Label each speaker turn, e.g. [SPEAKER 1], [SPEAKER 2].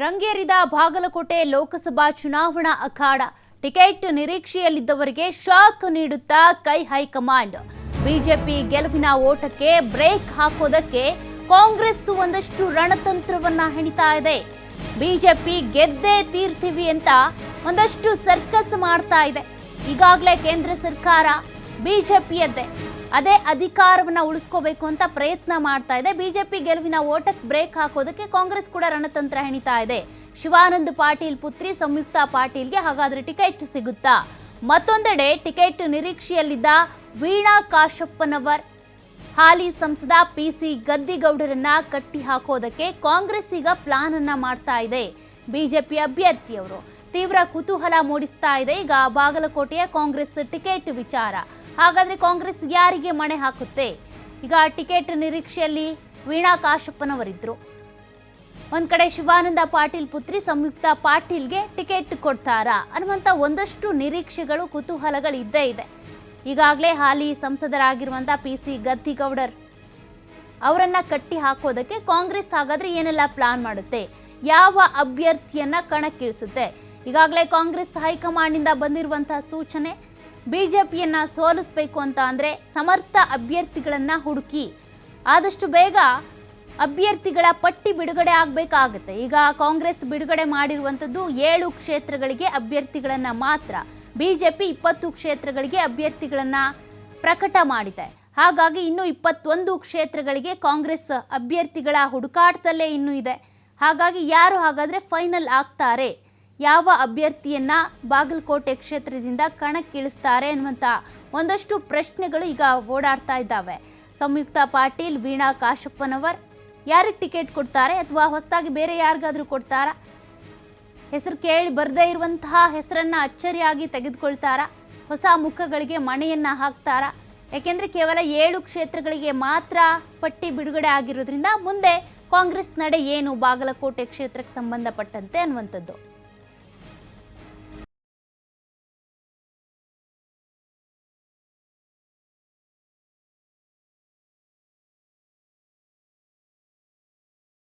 [SPEAKER 1] ರಂಗೇರಿದ ಬಾಗಲಕೋಟೆ ಲೋಕಸಭಾ ಚುನಾವಣಾ ಅಖಾಡ ticket ನಿರೀಕ್ಷೆಯಲ್ಲಿದ್ದವರಿಗೆ shock ನೀಡುತ್ತಾ ಕೈ ಹೈಕಮಾಂಡ್. ಬಿಜೆಪಿ ಗೆಲುವಿನ ಓಟಕ್ಕೆ ಬ್ರೇಕ್ ಹಾಕೋದಕ್ಕೆ ಕಾಂಗ್ರೆಸ್ ಒಂದಷ್ಟು ರಣತಂತ್ರವನ್ನ ಹೆಣಿತಾ ಇದೆ. ಬಿಜೆಪಿ ಗೆದ್ದೇ ತೀರ್ತೀವಿ ಅಂತ ಒಂದಷ್ಟು ಸರ್ಕಸ್ ಮಾಡ್ತಾ ಇದೆ. ಈಗಾಗಲೇ ಕೇಂದ್ರ ಸರ್ಕಾರ ಬಿಜೆಪಿಯದ್ದೇ. ಅದೇ ಅಧಿಕಾರವನ್ನು ಉಳಿಸ್ಕೋಬೇಕು ಅಂತ ಪ್ರಯತ್ನ ಮಾಡ್ತಾ ಇದೆ. ಬಿಜೆಪಿ ಗೆಲುವಿನ ಓಟಕ್ಕೆ ಬ್ರೇಕ್ ಹಾಕೋದಕ್ಕೆ ಕಾಂಗ್ರೆಸ್ ಕೂಡ ರಣತಂತ್ರ ಹೆಣಿತಾ ಇದೆ. ಶಿವಾನಂದ್ ಪಾಟೀಲ್ ಪುತ್ರಿ ಸಂಯುಕ್ತ ಪಾಟೀಲ್ಗೆ ಹಾಗಾದರೆ ಟಿಕೆಟ್ ಸಿಗುತ್ತಾ? ಮತ್ತೊಂದೆಡೆ ಟಿಕೆಟ್ ನಿರೀಕ್ಷೆಯಲ್ಲಿದ್ದ ವೀಣಾ ಕಾಶಪ್ಪನವರ್, ಹಾಲಿ ಸಂಸದ ಪಿ ಸಿ ಗದ್ದಿಗೌಡರನ್ನ ಕಟ್ಟಿ ಹಾಕೋದಕ್ಕೆ ಕಾಂಗ್ರೆಸ್ ಈಗ ಪ್ಲಾನ್ ಅನ್ನ ಮಾಡ್ತಾ ಇದೆ. ಬಿಜೆಪಿ ಅಭ್ಯರ್ಥಿಯವರು ತೀವ್ರ ಕುತೂಹಲ ಮೂಡಿಸ್ತಾ ಇದೆ. ಈಗ ಬಾಗಲಕೋಟೆಯ ಕಾಂಗ್ರೆಸ್ ಟಿಕೆಟ್ ವಿಚಾರ. ಹಾಗಾದ್ರೆ ಕಾಂಗ್ರೆಸ್ ಯಾರಿಗೆ ಮಣೆ ಹಾಕುತ್ತೆ? ಈಗ ಟಿಕೆಟ್ ನಿರೀಕ್ಷೆಯಲ್ಲಿ ವೀಣಾ ಕಾಶಪ್ಪನವರಿದ್ರು. ಒಂದು ಕಡೆ ಶಿವಾನಂದ ಪಾಟೀಲ್ ಪುತ್ರಿ ಸಂಯುಕ್ತ ಪಾಟೀಲ್ಗೆ ಟಿಕೆಟ್ ಕೊಡ್ತಾರಾ? ಅನ್ನುವಂಥ ಒಂದಷ್ಟು ನಿರೀಕ್ಷೆಗಳು ಕುತೂಹಲಗಳು ಇದ್ದೇ ಇದೆ. ಈಗಾಗಲೇ ಹಾಲಿ ಸಂಸದರಾಗಿರುವಂಥ ಪಿ ಸಿ ಗದ್ದಿಗೌಡರ್ ಅವರನ್ನ ಕಟ್ಟಿ ಹಾಕೋದಕ್ಕೆ ಕಾಂಗ್ರೆಸ್ ಹಾಗಾದ್ರೆ ಏನೆಲ್ಲ ಪ್ಲಾನ್ ಮಾಡುತ್ತೆ? ಯಾವ ಅಭ್ಯರ್ಥಿಯನ್ನ ಕಣಕ್ಕಿಳಿಸುತ್ತೆ? ಈಗಾಗಲೇ ಕಾಂಗ್ರೆಸ್ ಹೈಕಮಾಂಡ್ನಿಂದ ಬಂದಿರುವಂತಹ ಸೂಚನೆ ಬಿಜೆಪಿಯನ್ನ ಸೋಲಿಸಬೇಕು ಅಂತ ಅಂದ್ರೆ ಸಮರ್ಥ ಅಭ್ಯರ್ಥಿಗಳನ್ನ ಹುಡುಕಿ. ಆದಷ್ಟು ಬೇಗ ಅಭ್ಯರ್ಥಿಗಳ ಪಟ್ಟಿ ಬಿಡುಗಡೆ ಆಗಬೇಕಾಗುತ್ತೆ. ಈಗ ಕಾಂಗ್ರೆಸ್ ಬಿಡುಗಡೆ ಮಾಡಿರುವಂಥದ್ದು ಏಳು ಕ್ಷೇತ್ರಗಳಿಗೆ ಅಭ್ಯರ್ಥಿಗಳನ್ನ ಮಾತ್ರ. ಬಿಜೆಪಿ ಇಪ್ಪತ್ತು ಕ್ಷೇತ್ರಗಳಿಗೆ ಅಭ್ಯರ್ಥಿಗಳನ್ನ ಪ್ರಕಟ ಮಾಡಿದೆ. ಹಾಗಾಗಿ ಇನ್ನು ಇಪ್ಪತ್ತೊಂದು ಕ್ಷೇತ್ರಗಳಿಗೆ ಕಾಂಗ್ರೆಸ್ ಅಭ್ಯರ್ಥಿಗಳ ಹುಡುಕಾಟದಲ್ಲೇ ಇನ್ನೂ ಇದೆ. ಹಾಗಾಗಿ ಯಾರು ಹಾಗಾದರೆ ಫೈನಲ್ ಆಗ್ತಾರೆ? ಯಾವ ಅಭ್ಯರ್ಥಿಯನ್ನ ಬಾಗಲಕೋಟೆ ಕ್ಷೇತ್ರದಿಂದ ಕಣಕ್ಕಿಳಿಸ್ತಾರೆ ಅನ್ನುವಂಥ ಒಂದಷ್ಟು ಪ್ರಶ್ನೆಗಳು ಈಗ ಓಡಾಡ್ತಾ ಇದ್ದಾವೆ. ಸಂಯುಕ್ತ ಪಾಟೀಲ್, ವೀಣಾ ಕಾಶಪ್ಪನವರ್ ಯಾರಿಗೆ ಟಿಕೆಟ್ ಕೊಡ್ತಾರೆ ಅಥವಾ ಹೊಸದಾಗಿ ಬೇರೆ ಯಾರಿಗಾದ್ರೂ ಕೊಡ್ತಾರಾ? ಹೆಸರು ಕೇಳಿ ಬರದೇ ಇರುವಂತಹ ಹೆಸರನ್ನ ಅಚ್ಚರಿಯಾಗಿ ತೆಗೆದುಕೊಳ್ತಾರಾ? ಹೊಸ ಮುಖಗಳಿಗೆ ಮಣೆಯನ್ನ ಹಾಕ್ತಾರಾ? ಯಾಕೆಂದ್ರೆ ಕೇವಲ ಏಳು ಕ್ಷೇತ್ರಗಳಿಗೆ ಮಾತ್ರ ಪಟ್ಟಿ ಬಿಡುಗಡೆ ಆಗಿರೋದ್ರಿಂದ ಮುಂದೆ ಕಾಂಗ್ರೆಸ್ ನಡೆ ಏನು ಬಾಗಲಕೋಟೆ ಕ್ಷೇತ್ರಕ್ಕೆ ಸಂಬಂಧಪಟ್ಟಂತೆ ಅನ್ನುವಂಥದ್ದು.